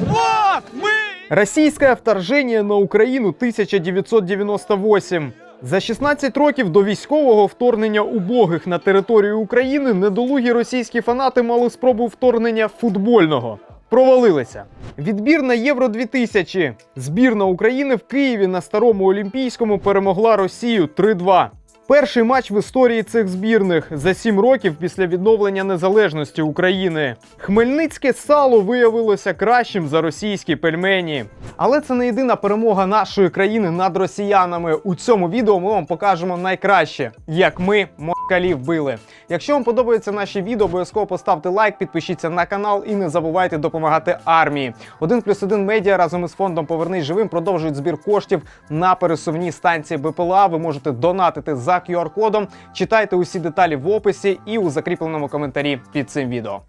Вот мы! Російське вторження на Україну 1998. За 16 років до військового вторгнення убогих на територію України недолугі російські фанати мали спробу вторгнення футбольного. Провалилися. Відбір на Євро 2000. Збірна України в Києві на старому Олімпійському перемогла Росію 3-2. Перший матч в історії цих збірних за сім років після відновлення незалежності України. Хмельницьке сало виявилося кращим за російські пельмені. Але це не єдина перемога нашої країни над росіянами. У цьому відео ми вам покажемо найкраще, як ми москалів били. Якщо вам подобаються наші відео, обов'язково поставте лайк, підпишіться на канал і не забувайте допомагати армії. Один плюс один медіа разом із фондом Повернись живим продовжують збір коштів на пересувні станції БПЛА. Ви можете донатити за QR-кодом. Читайте усі деталі в описі і у закріпленому коментарі під цим відео.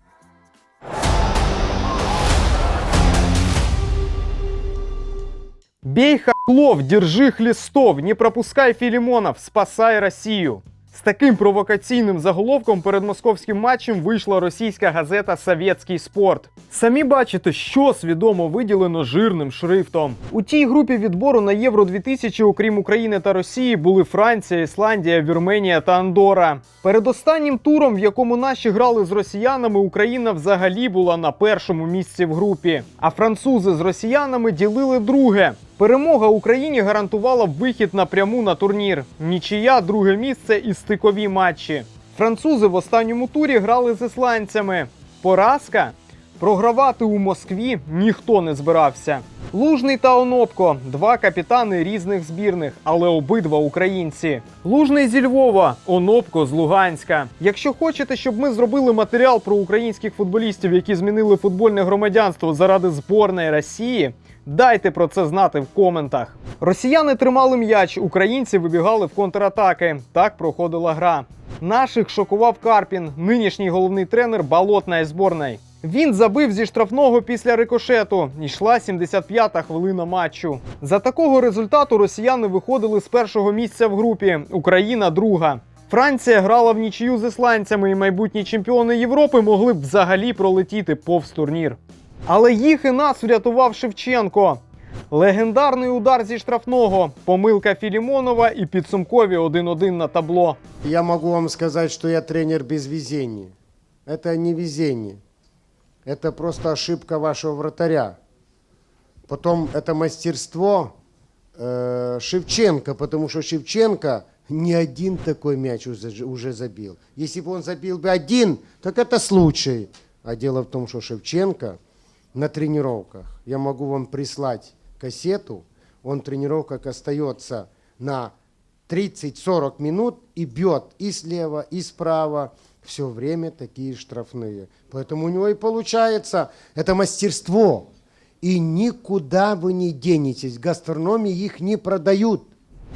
Бей хохлов, держи хлістов, не пропускай Філімонов, спасай Росію. З таким провокаційним заголовком перед московським матчем вийшла російська газета Совєтський спорт. Самі бачите, що свідомо виділено жирним шрифтом. У тій групі відбору на Євро 2000, окрім України та Росії, були Франція, Ісландія, Вірменія та Андора. Перед останнім туром, в якому наші грали з росіянами, Україна взагалі була на першому місці в групі. А французи з росіянами ділили друге. Перемога Україні гарантувала вихід напряму на турнір. Нічия друге місце і стикові матчі. Французи в останньому турі грали з ісландцями. Поразка програвати у Москві ніхто не збирався. Лужний та Онопко два капітани різних збірних, але обидва українці. Лужний зі Львова, Онопко з Луганська. Якщо хочете, щоб ми зробили матеріал про українських футболістів, які змінили футбольне громадянство заради зборної Росії. Дайте про це знати в коментах. Росіяни тримали м'яч, українці вибігали в контратаки. Так проходила гра. Наших шокував Карпін, нинішній головний тренер болотної зборної. Він забив зі штрафного після рикошету. Йшла 75-та хвилина матчу. За такого результату росіяни виходили з першого місця в групі. Україна друга. Франція грала в нічию з ісландцями, і майбутні чемпіони Європи могли б взагалі пролетіти повз турнір. Але їх і нас врятував Шевченко. Легендарний удар зі штрафного, помилка Філімонова і підсумкові 1-1 на табло. Я могу вам сказать, что я тренер без везения. Это не везение. Это просто ошибка вашего вратаря. Потом это мастерство э, Шевченко, потому что Шевченко не один такой мяч уже, уже забил. Если бы он забил бы один, так это случай. А дело в том, что Шевченко на тренировках, я могу вам прислать кассету, он в тренировках остается на 30-40 минут и бьет и слева, и справа. Все время такие штрафные. Поэтому у него и получается это мастерство. И никуда вы не денетесь. В гастрономе их не продают.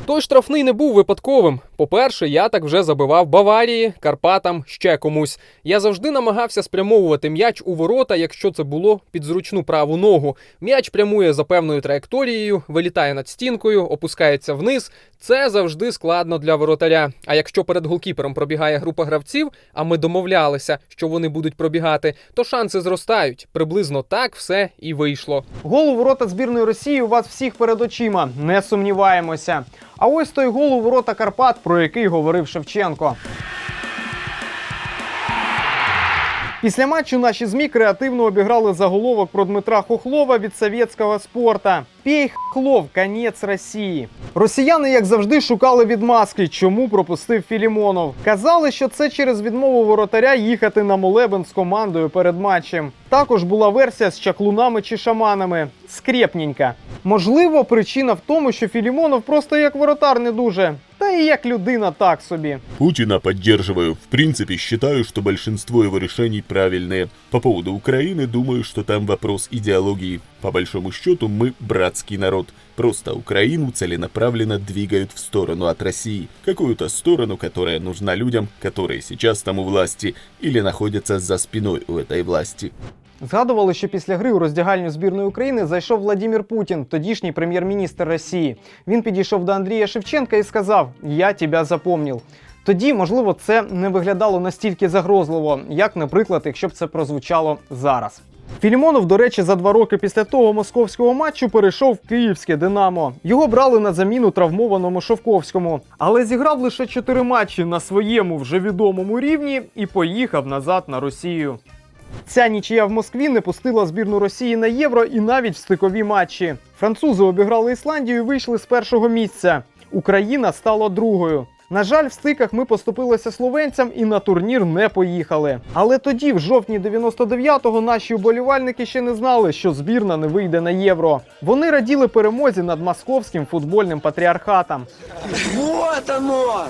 Той штрафний не був випадковим. По-перше, я так вже забивав Баварії, Карпатам, ще комусь. Я завжди намагався спрямовувати м'яч у ворота, якщо це було під зручну праву ногу. М'яч прямує за певною траєкторією, вилітає над стінкою, опускається вниз. Це завжди складно для воротаря. А якщо перед голкіпером пробігає група гравців, а ми домовлялися, що вони будуть пробігати, то шанси зростають. Приблизно так все і вийшло. Гол у ворота збірної Росії у вас всіх перед очима, не сумніваємося. А ось той гол у ворота Карпат, про який говорив Шевченко. Після матчу наші ЗМІ креативно обіграли заголовок про Дмитра Хохлова від совєтського спорта. Пій Хохлов, конець Росії. Росіяни, як завжди, шукали відмазки, чому пропустив Філімонов. Казали, що це через відмову воротаря їхати на молебен з командою перед матчем. Також була версія з чаклунами чи шаманами. Скрєпненька. Можливо, причина в тому, що Філімонов просто як воротар не дуже, та і як людина так собі. Путина поддерживаю. В принципе, считаю, что большинство его решений правильные. По поводу Украины, думаю, что там вопрос идеологии. По большому счету, мы братский народ. Просто Украину целенаправленно двигают в сторону от России. Какую-то сторону, которая нужна людям, которые сейчас там у власти или находятся за спиной у этой власти. Згадували, що після гри у роздягальню збірної України зайшов Владимир Путін, тодішній прем'єр-міністр Росії. Він підійшов до Андрія Шевченка і сказав: Я тебе запомнив. Тоді, можливо, це не виглядало настільки загрозливо, як, наприклад, якщо б це прозвучало зараз. Філімонов, до речі, за два роки після того московського матчу перейшов в київське Динамо. Його брали на заміну травмованому Шовковському, але зіграв лише чотири матчі на своєму вже відомому рівні і поїхав назад на Росію. Ця нічия в Москві не пустила збірну Росії на євро і навіть в стикові матчі. Французи обіграли Ісландію і вийшли з першого місця. Україна стала другою. На жаль, в стиках ми поступилися словенцям і на турнір не поїхали. Але тоді, в жовтні 99-го, наші уболівальники ще не знали, що збірна не вийде на євро. Вони раділи перемозі над московським футбольним патріархатом. Вот оно!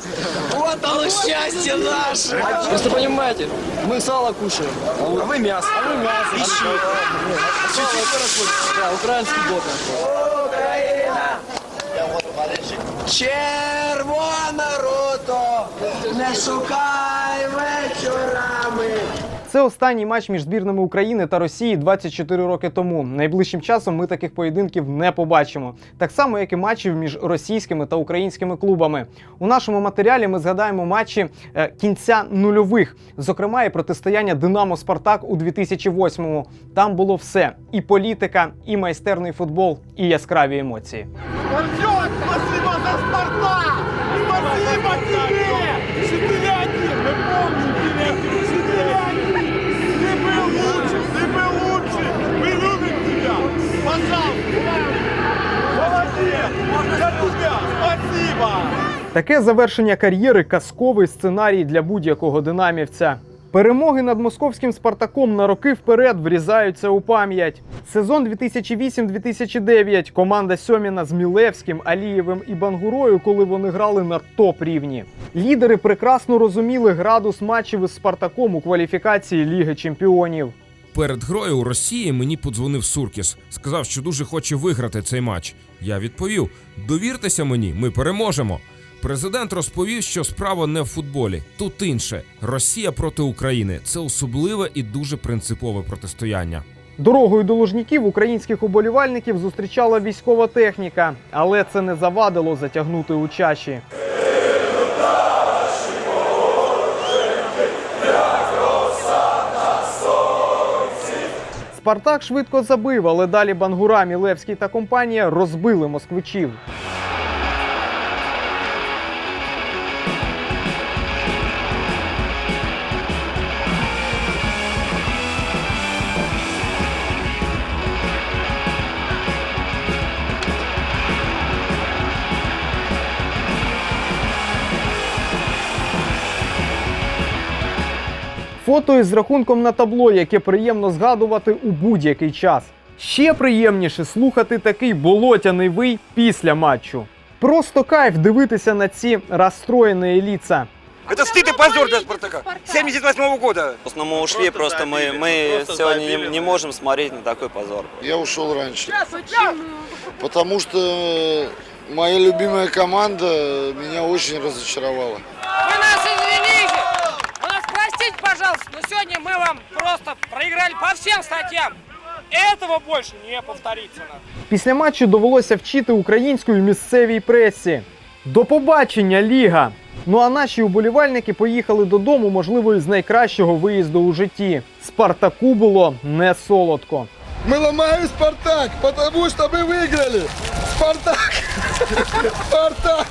Вот оно счастье наше! Просто понимаете, мы сало кушаем, а вы мясо. А вы мясо. Ищи. Да, украинский бот. Червона рота, Не шукай вечорами! Це останній матч між збірними України та Росії 24 роки тому. Найближчим часом ми таких поєдинків не побачимо. Так само, як і матчів між російськими та українськими клубами. У нашому матеріалі ми згадаємо матчі е, кінця нульових, зокрема і протистояння Динамо Спартак у 2008-му. Там було все: і політика, і майстерний футбол, і яскраві емоції. Спасибо за Спартак! Спасибо Таке завершення кар'єри казковий сценарій для будь-якого динамівця. Перемоги над московським Спартаком на роки вперед врізаються у пам'ять. Сезон 2008-2009 команда Сьоміна з Мілевським, Алієвим і Бангурою, коли вони грали на топ рівні. Лідери прекрасно розуміли градус матчів із Спартаком у кваліфікації Ліги Чемпіонів. Перед грою у Росії мені подзвонив Суркіс. Сказав, що дуже хоче виграти цей матч. Я відповів: довіртеся мені, ми переможемо. Президент розповів, що справа не в футболі. Тут інше. Росія проти України це особливе і дуже принципове протистояння. Дорогою до Лужніків українських уболівальників зустрічала військова техніка, але це не завадило затягнути у чаші. Спартак швидко забив, але далі Бангура, Мілевський та компанія розбили москвичів. Фото із рахунком на табло, яке приємно згадувати у будь-який час. Ще приємніше слухати такий болотяний вий після матчу. Просто кайф дивитися на ці розстроєні ліца. Это стыд и позор для Спартака. 78 года. Но мы ушли, просто мы, мы сегодня не, не можем смотреть на такой позор. Я ушел раньше. Потому что моя любимая команда меня очень разочаровала. Вы нас извините! Вы нас простите, пожалуйста, но сегодня мы вам просто проиграли по всем статьям. Этого больше не повторится. нам. Після матчу довелося вчити українську в місцевій пресі. До побачення, Ліга! Ну а наші уболівальники поїхали додому, можливо, із найкращого виїзду у житті. Спартаку було не солодко. Мы ломаем Спартак, потому что мы выиграли. Спартак! Спартак!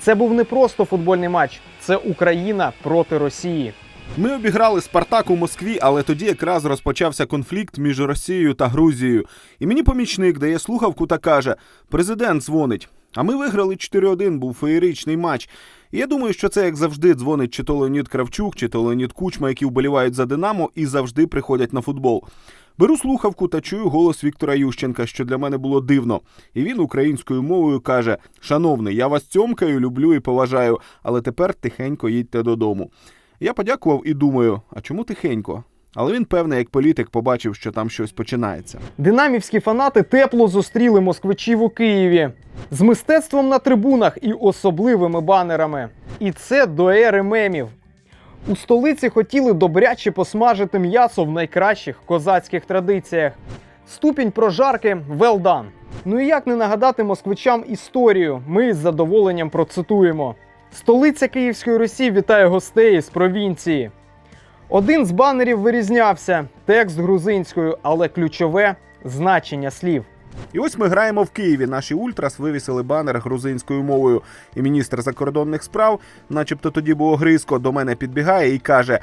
Це був не просто футбольний матч, це Україна проти Росії. Ми обіграли Спартак у Москві, але тоді якраз розпочався конфлікт між Росією та Грузією. І мені помічник дає слухавку та каже: президент дзвонить. А ми виграли 4-1, був феєричний матч. І я думаю, що це як завжди дзвонить чи то Леонід Кравчук, чи то Леонід Кучма, які вболівають за Динамо і завжди приходять на футбол. Беру слухавку та чую голос Віктора Ющенка, що для мене було дивно. І він українською мовою каже: Шановний, я вас цьомкаю, люблю і поважаю, але тепер тихенько їдьте додому. Я подякував і думаю, а чому тихенько? Але він, певне, як політик, побачив, що там щось починається. Динамівські фанати тепло зустріли москвичів у Києві з мистецтвом на трибунах і особливими банерами. І це до ери мемів. У столиці хотіли добряче посмажити м'ясо в найкращих козацьких традиціях. Ступінь прожарки well done. Ну і як не нагадати москвичам історію, ми з задоволенням процитуємо. Столиця Київської Русі вітає гостей з провінції. Один з банерів вирізнявся текст грузинською, але ключове значення слів. І ось ми граємо в Києві. Наші ультрас вивісили банер грузинською мовою. І міністр закордонних справ, начебто тоді був Гриско, до мене підбігає і каже: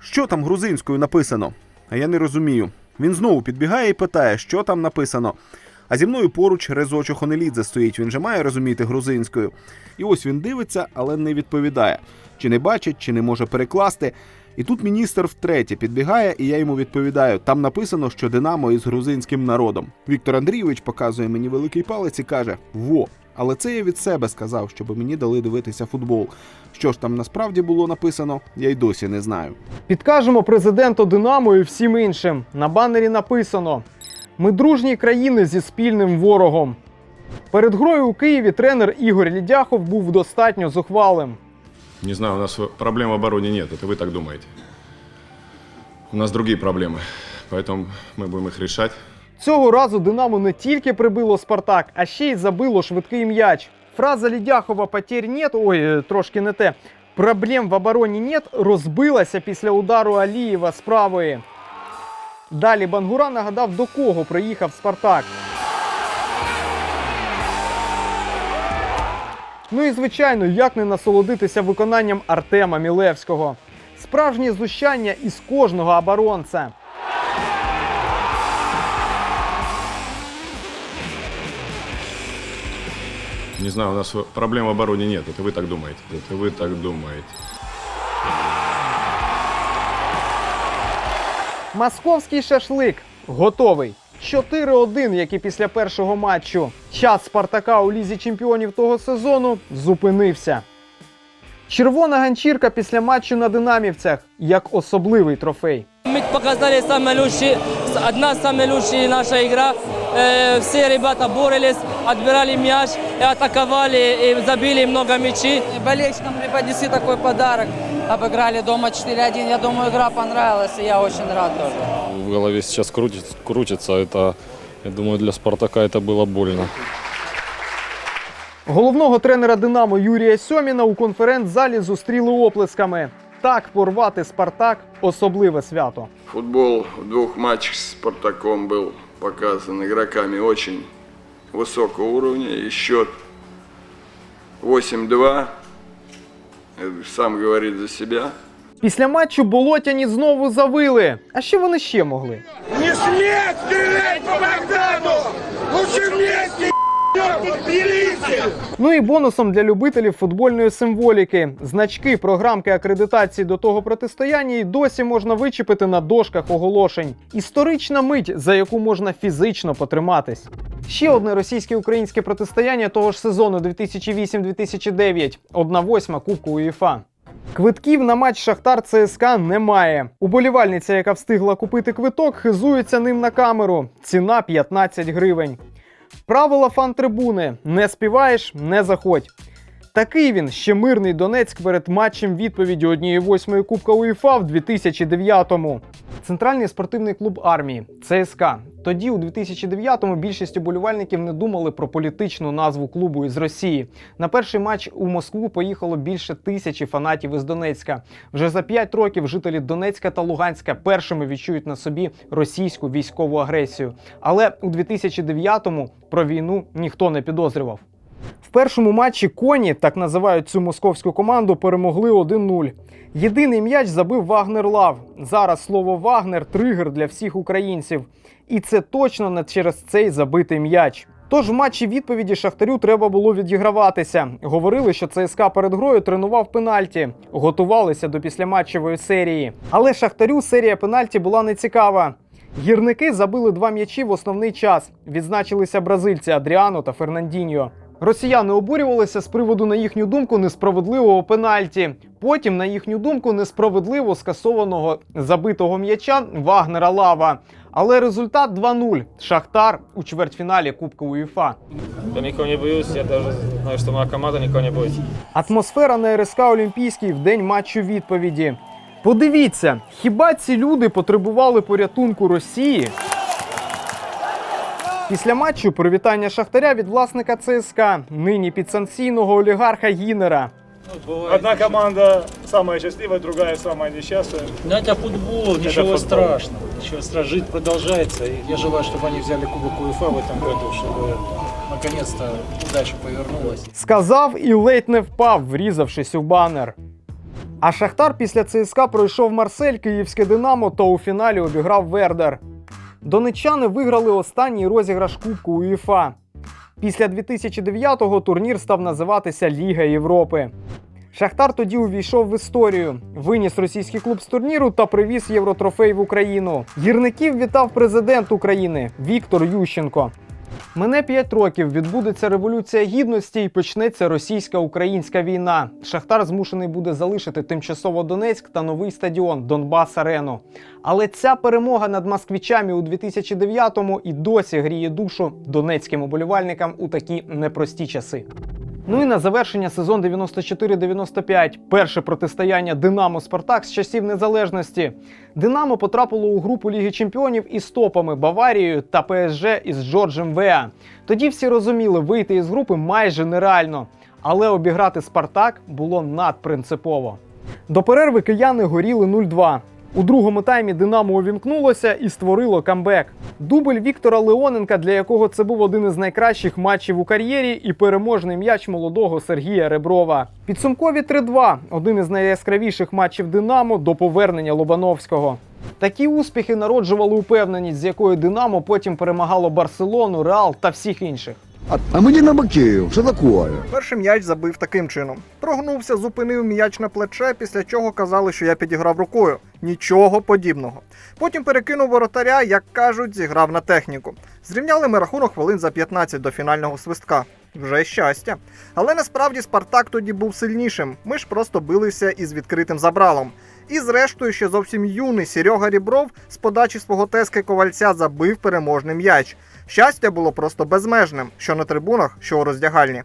що там грузинською написано? А я не розумію. Він знову підбігає і питає, що там написано. А зі мною поруч Резочо Хонелідзе стоїть. Він же має розуміти грузинською. І ось він дивиться, але не відповідає. Чи не бачить, чи не може перекласти. І тут міністр втретє підбігає, і я йому відповідаю: там написано, що Динамо із грузинським народом. Віктор Андрійович показує мені великий палець і каже: Во! Але це я від себе сказав, щоб мені дали дивитися футбол. Що ж там насправді було написано, я й досі не знаю. Підкажемо президенту Динамо і всім іншим. На банері написано: Ми дружні країни зі спільним ворогом. Перед грою у Києві тренер Ігор Лідяхов був достатньо зухвалим. Не знаю, у нас проблем в обороне нет, это вы так думаете. У нас другие проблемы, поэтому мы будем их решать. Цього разу Динамо не тільки прибило Спартак, а ще й забило швидкий м'яч. Фраза Лідяхова «потерь нет, ой, е, трошки не те. Проблем в обороні нет розбилася після удару Алієва з правої. Далі Бангура нагадав, до кого приїхав Спартак. Ну і звичайно, як не насолодитися виконанням Артема Мілевського. Справжнє знущання із кожного оборонця. Не знаю, у нас проблем в обороне нет, это вы так думаете. Это вы так думаете. Московський шашлик готовий. 4-1, як і після першого матчу. Час Спартака у лізі чемпіонів того сезону зупинився. Червона ганчірка після матчу на динамівцях як особливий трофей. Мы показали самые лучшие, одна самая лучшая наша игра. Э, все ребята боролись, отбирали мяч, и атаковали, и забили много мячей. Болельщикам преподнесли такой подарок. Обыграли дома 4-1. Я думаю, игра понравилась, и я очень рад тоже. В голове сейчас крутится, крутится. Это, я думаю, для Спартака это было больно. Головного тренера Динамо Юрія Сьоміна у конференц-залі зустріли оплесками. Так порвати Спартак особливе свято. Футбол в двух матчах с Спартаком был показан игроками очень высокого уровня. И счет 8-2. Сам говорит за себя. Після матчу болотяні знову завили. А що вони ще могли? Не сметь стріляти по Богдану! Лучше вместе! Ну і бонусом для любителів футбольної символіки. Значки програмки акредитації до того протистояння і досі можна вичепити на дошках оголошень. Історична мить, за яку можна фізично потриматись. Ще одне російське-українське протистояння того ж сезону 2008-2009. 1-8 Кубку УЄФА. Квитків на матч Шахтар ЦСКА немає. Уболівальниця, яка встигла купити квиток, хизується ним на камеру. Ціна 15 гривень. Правила фан-трибуни: не співаєш, не заходь. Такий він ще мирний Донецьк перед матчем відповіді однієї восьмої Кубка УЄФА в 2009-му. Центральний спортивний клуб армії ЦСКА. Тоді, у 2009-му, більшість уболівальників не думали про політичну назву клубу із Росії. На перший матч у Москву поїхало більше тисячі фанатів із Донецька. Вже за 5 років жителі Донецька та Луганська першими відчують на собі російську військову агресію. Але у 2009-му про війну ніхто не підозрював. В першому матчі коні, так називають цю московську команду, перемогли 1-0. Єдиний м'яч забив Вагнер Лав. Зараз слово Вагнер тригер для всіх українців. І це точно не через цей забитий м'яч. Тож в матчі відповіді Шахтарю треба було відіграватися. Говорили, що ЦСКА перед грою тренував пенальті, готувалися до післяматчевої серії. Але Шахтарю серія пенальті була нецікава. Гірники забили два м'ячі в основний час. Відзначилися бразильці Адріано та Фернандіньо. Росіяни обурювалися з приводу, на їхню думку, несправедливого пенальті. Потім, на їхню думку, несправедливо скасованого забитого м'яча Вагнера Лава. Але результат 2-0. Шахтар у чвертьфіналі Кубка УЄФА. Я никого не боюсь, я даже знаю, что моя команда никого не боится. Атмосфера на РСК Олімпійський в день матчу відповіді. Подивіться, хіба ці люди потребували порятунку Росії? Після матчу привітання Шахтаря від власника ЦСКА, нині підсанкційного олігарха Гінера. Одна команда самая счастливая, другая самая несчастная. Ну это футбол, Это ничего футбол. страшного. Ничего страшного, жизнь продолжается. И я желаю, чтобы они взяли Кубок УЕФА в этом году, чтобы наконец-то удача повернулась. Сказав і ледь не впав, врізавшись у банер. А Шахтар після ЦСКА пройшов Марсель, Київське Динамо та у фіналі обіграв Вердер. Донеччани виграли останній розіграш Кубку УЄФА. Після 2009-го турнір став називатися Ліга Європи. Шахтар тоді увійшов в історію, виніс російський клуб з турніру та привіз євротрофей в Україну. Гірників вітав президент України Віктор Ющенко. Мине 5 років, відбудеться революція гідності і почнеться російсько-українська війна. Шахтар змушений буде залишити тимчасово Донецьк та новий стадіон Донбас Арену. Але ця перемога над москвічами у 2009-му і досі гріє душу донецьким уболівальникам у такі непрості часи. Ну і на завершення сезон 94-95. Перше протистояння Динамо Спартак з часів незалежності. Динамо потрапило у групу Ліги Чемпіонів із топами Баварією та ПСЖ із Джорджем Веа. Тоді всі розуміли, вийти із групи майже нереально. Але обіграти Спартак було надпринципово. До перерви кияни горіли 0-2. У другому таймі Динамо увімкнулося і створило камбек. Дубль Віктора Леоненка, для якого це був один із найкращих матчів у кар'єрі, і переможний м'яч молодого Сергія Реброва. Підсумкові 3-2 – один із найяскравіших матчів Динамо до повернення Лобановського. Такі успіхи народжували упевненість, з якою Динамо потім перемагало Барселону, Реал та всіх інших. А мы не на Бакеев, что такое? Перший м'яч забив таким чином. Прогнувся, зупинив м'яч на плече, після чого казали, що я підіграв рукою. Нічого подібного. Потім перекинув воротаря, як кажуть, зіграв на техніку. Зрівняли ми рахунок хвилин за 15 до фінального свистка. Вже щастя. Але насправді Спартак тоді був сильнішим. Ми ж просто билися із відкритим забралом. І зрештою, ще зовсім юний Серега Рібров з подачі свого тески ковальця забив переможний м'яч. Щастя було просто безмежним, що на трибунах, що у роздягальні.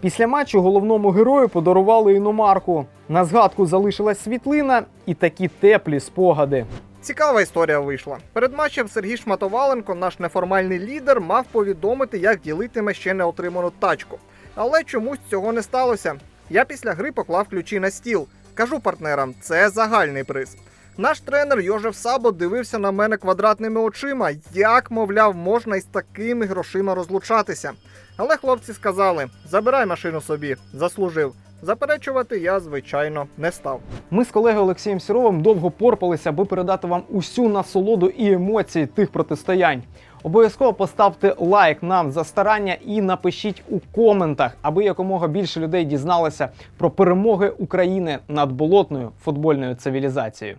Після матчу головному герою подарували іномарку. На згадку залишилась світлина і такі теплі спогади. Цікава історія вийшла. Перед матчем Сергій Шматоваленко, наш неформальний лідер, мав повідомити, як ділитиме ще не отриману тачку. Але чомусь цього не сталося. Я після гри поклав ключі на стіл. Кажу партнерам, це загальний приз. Наш тренер Йожев Сабо дивився на мене квадратними очима, як, мовляв, можна із такими грошима розлучатися. Але хлопці сказали: забирай машину собі, заслужив. Заперечувати я, звичайно, не став. Ми з колегою Олексієм Сіровим довго порпалися, аби передати вам усю насолоду і емоції тих протистоянь. Обов'язково поставте лайк нам за старання і напишіть у коментах, аби якомога більше людей дізналося про перемоги України над болотною футбольною цивілізацією.